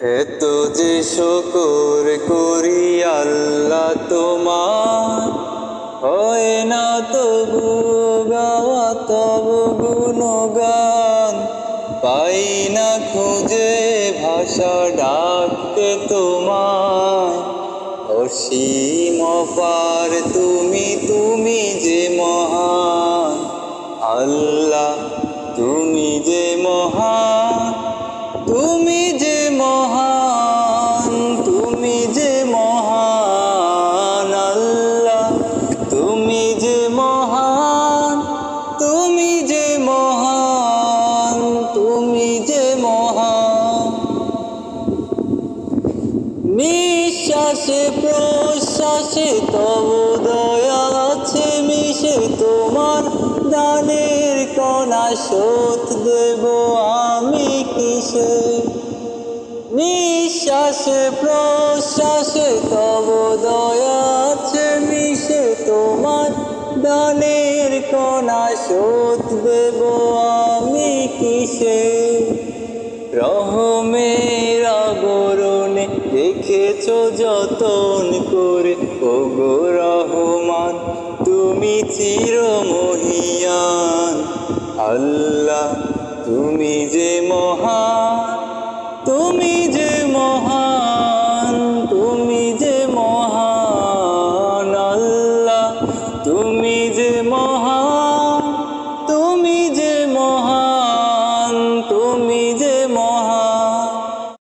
এত যে শকর করি আল্লাহ তোমার। হয় না তবু গাওয়া তবু গুণগান। পাই না খুঁজে ভাষা ডাকতে তোমার। অসীম পার তুমি তুমি যে মহান। আল্লাহ, তুমি যে মহান। তুমি নিঃশ্বাসে, প্রশ্বাসে, তব দয়া আছে মিশে। তোমার দানের কণা শোধ দেব আমি কিসে? নিঃশ্বাসে, প্রশ্বাসে, তব দয়া আছে মিশে। তোমার দানের কণা শোধ দেব আমি কিসে? আবরণে রেখেছো যতন করে। ও গো রহমান, তুমি চিরমহিয়ান। আল্লাহ, তুমি যে মহান, তুমি যে মহান, তুমি যে মহান। আল্লাহ, তুমি যে মহান, তুমি যে মহান, তুমি যে